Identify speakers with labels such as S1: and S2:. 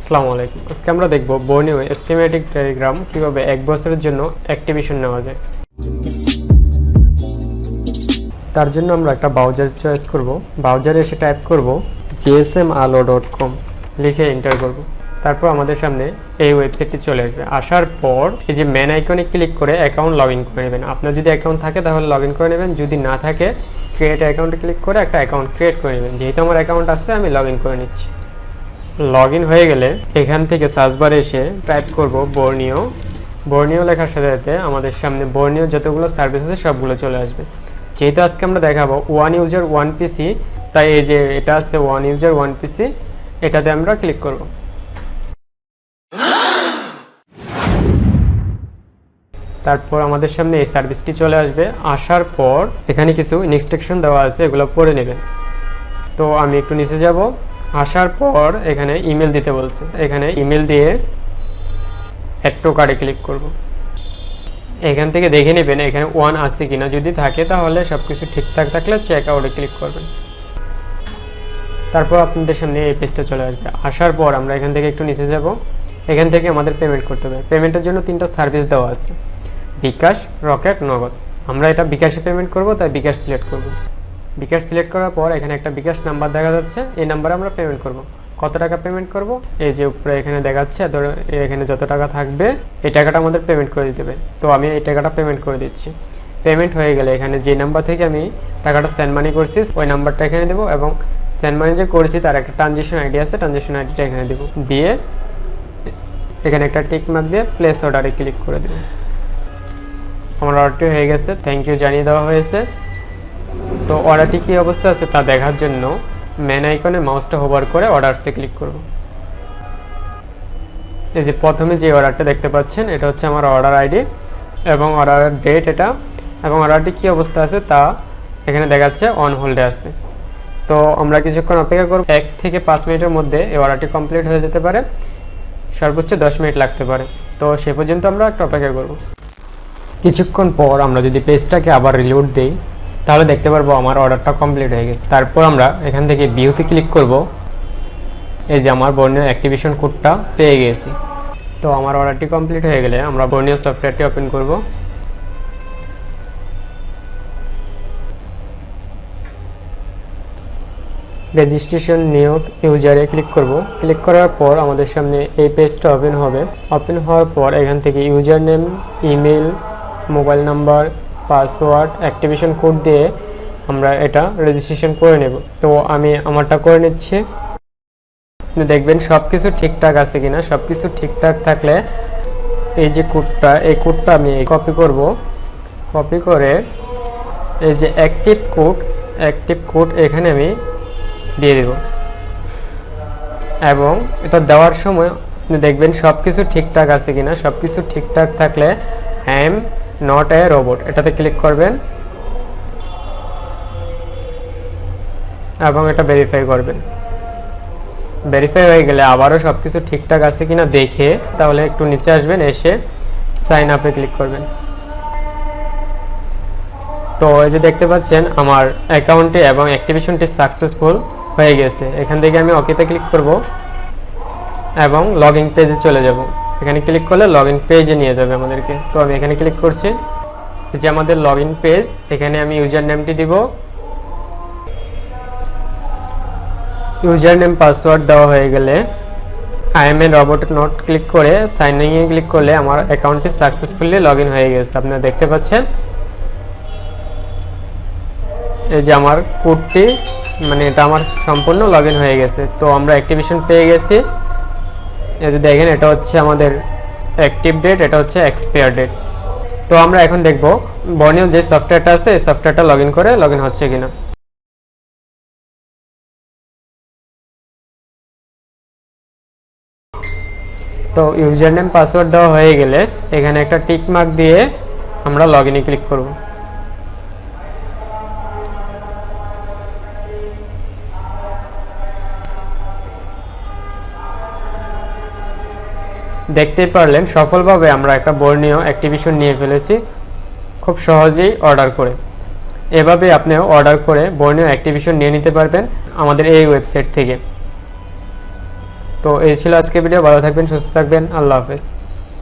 S1: আসসালামু আলাইকুম। আজকে আমরা দেখব বর্ণীয় স্কিমেটিক ডায়াগ্রাম কীভাবে এক বছরের জন্য অ্যাক্টিভেশন নেওয়া যায়। তার জন্য আমরা একটা ব্রাউজার চয়েস করব। ব্রাউজারে এসে টাইপ করব জিএসএম আলো ডট কম লিখে এন্টার করব। তারপর আমাদের সামনে এই ওয়েবসাইটটি চলে আসবে। আসার পর এই যে মেন আইকনে ক্লিক করে অ্যাকাউন্ট লগ ইন করে নেবেন। আপনার যদি অ্যাকাউন্ট থাকে তাহলে লগ ইন করে নেবেন। যদি না থাকে ক্রিয়েট অ্যাকাউন্টে ক্লিক করে একটা অ্যাকাউন্ট ক্রিয়েট করে নেবেন। যেহেতু আমার অ্যাকাউন্ট আছে, আমি লগ ইন করে নিচ্ছি। লগ ইন হয়ে গেলে এখান থেকে সার্চ বারে এসে টাইপ করব বর্ণীয়। বর্ণীয় লেখার সাথে সাথে আমাদের সামনে বর্ণীয় যতগুলো সার্ভিস আছে সবগুলো চলে আসবে। যেহেতু আজকে আমরা দেখাবো ওয়ান ইউজার ওয়ান পিসি তাই এই যে এটা আছে ওয়ান ইউজার ওয়ান পিসি এটাতে আমরা ক্লিক করব। তারপর আমাদের সামনে এই সার্ভিসটি চলে আসবে। আসার পর এখানে কিছু ইনস্ট্রাকশন দেওয়া আছে, এগুলো পড়ে নেবেন। তো আমি একটু নিচে যাব। আসার পর এখানে ইমেল দিতে বলছে। এখানে ইমেল দিয়ে একটু কার্ডে ক্লিক করব। এখান থেকে দেখে নেবেন এখানে ওয়ান আছে কিনা। যদি থাকে তাহলে সব কিছু ঠিকঠাক থাকলে চেক আউটে ক্লিক করবেন। তারপর আপনাদের সামনে এই পেজটা চলে আসবে। আসার পর আমরা এখান থেকে একটু নিচে যাব। এখান থেকে আমাদের পেমেন্ট করতে হবে। পেমেন্টের জন্য তিনটা সার্ভিস দেওয়া আছে। বিকাশ রকেট নগদ। আমরা এটা বিকাশে পেমেন্ট করব, তাই বিকাশ সিলেক্ট করব। বিকাশ সিলেক্ট করার পর এখানে একটা বিকাশ নাম্বার দেখা যাচ্ছে, এই নাম্বারে আমরা পেমেন্ট করব। কত টাকা পেমেন্ট করব? এই যে উপরে এখানে দেখাচ্ছে, ধরো এখানে যত টাকা থাকবে, এই টাকাটা আমাদের পেমেন্ট করে দিতে হবে। তো আমি এই টাকাটা পেমেন্ট করে দিচ্ছি। পেমেন্ট হয়ে গেলে এখানে যে নাম্বার থেকে আমি টাকাটা সেন্ড মানি করছি, ওই নাম্বারটা এখানে দেবো এবং সেন্ড মানি যে করেছি তার একটা ট্রানজেকশন আইডি আছে ট্রানজেকশন আইডিটা এখানে দেবো। দিয়ে এখানে একটা টিক মার্ক দিয়ে প্লেস অর্ডারে ক্লিক করে দেবো। আমার অর্ডারটি হয়ে গেছে। থ্যাংক ইউ জানিয়ে দেওয়া হয়েছে। তো অর্ডারটি কী অবস্থা আছে তা দেখার জন্য মেন আইকনে মাউসটা হোভার করে অর্ডারসে ক্লিক করব। এই যে প্রথমে যে অর্ডারটা দেখতে পাচ্ছেন, এটা হচ্ছে আমার অর্ডার আইডি এবং অর্ডারের ডেট এটা এবং অর্ডারটি কী অবস্থা আছে তা এখানে দেখাচ্ছে অন হোল্ডে আছে। তো আমরা কিছুক্ষণ অপেক্ষা করব, এক থেকে পাঁচ মিনিটের মধ্যে এই অর্ডারটি কমপ্লিট হয়ে যেতে পারে, সর্বোচ্চ দশ মিনিট লাগতে পারে। তো সে পর্যন্ত আমরা একটু অপেক্ষা করব। কিছুক্ষণ পর আমরা যদি পেজটাকে আবার রিলোড দিই তাহলে দেখতে পারব আমার অর্ডারটা কমপ্লিট হয়ে গেছে। তারপর আমরা এখান থেকে ভিউতে ক্লিক করব। এই যে আমার বর্ণীয় অ্যাক্টিভেশন কোডটা পেয়ে গেছি। তো আমার অর্ডারটি কমপ্লিট হয়ে গেলে আমরা বর্ণীয় সফটওয়্যারটি ওপেন করব। রেজিস্ট্রেশন নিয়োগ ইউজারে ক্লিক করব। ক্লিক করার পর আমাদের সামনে এই পেজটা ওপেন হবে। ওপেন হওয়ার পর এখান থেকে user name, email, mobile number password activation code দিয়ে আমরা এটা রেজিস্ট্রেশন করে নেব। তো আমি আমারটা করে নিচ্ছি। দেখবেন সব কিছু ঠিকঠাক আছে কিনা। সব কিছু ঠিকঠাক থাকলে এই যে কোডটা, এই কোডটা আমি কপি করব। কপি করে এই যে অ্যাক্টিভ কোড অ্যাক্টিভ কোড এখানে আমি দিয়ে দেব। এবং এটা দেওয়ার সময় দেখবেন সব কিছু ঠিকঠাক আছে কিনা। সব কিছু ঠিকঠাক থাকলে এম নট এ রোবট এটাতে ক্লিক করবেন। এবং এটা ভেরিফাই করবেন। ভেরিফাই হয়ে গেলে আবারও সব কিছু ঠিকঠাক আছে কিনা দেখে তাহলে একটু নিচে আসবেন, এসে সাইন আপে ক্লিক করবেন। তো এই যে দেখতে পাচ্ছেন, আমার অ্যাকাউন্টে এবং অ্যাক্টিভেশনটি সাকসেসফুল হয়ে গেছে। এখান থেকে আমি ওকেতে ক্লিক করব এবং লগ ইন পেজে চলে যাব। এখানে ক্লিক করলে লগ ইন পেজে নিয়ে যাবে আমাদেরকে। তো আমি এখানে ক্লিক করছি। যে আমাদের লগ ইন পেজ এখানে আমি ইউজার নেমটি দিব। ইউজার নেম পাসওয়ার্ড দেওয়া হয়ে গেলে I am a robot not click করে সাইন ইনে ক্লিক করলে আমার অ্যাকাউন্টটি সাকসেসফুলি লগ ইন হয়ে গেছে। আপনারা দেখতে পাচ্ছেন? এই যে আমার কোডটি মানে এটা আমার সম্পূর্ণ লগ হয়ে গেছে। তো আমরা অ্যাক্টিভেশন পেয়ে গেছি। এই যে দেখেন, এটা হচ্ছে আমাদের অ্যাক্টিভ ডেট এটা হচ্ছে এক্সপায়ার ডেট তো আমরা এখন দেখব বর্ণীয় যে সফটওয়্যারটা আছে, এই সফটওয়্যারটা লগ করে লগ হচ্ছে কিনা। তো ইউজার নেম পাসওয়ার্ড দেওয়া হয়ে গেলে এখানে একটা টিক মার্ক দিয়ে আমরা লগ ক্লিক করব। দেখতেই পারলেন, সফলভাবে আমরা একটা বর্ণীয় অ্যাক্টিভিশন নিয়ে ফেলেছি, খুব সহজেই অর্ডার করে। এভাবে আপনিও অর্ডার করে বর্ণীয় অ্যাক্টিভিশন নিয়ে নিতে পারবেন আমাদের এই ওয়েবসাইট থেকে। তো এই ছিল আজকে ভিডিও, ভালো থাকবেন, সুস্থ থাকবেন, আল্লাহ হাফেজ।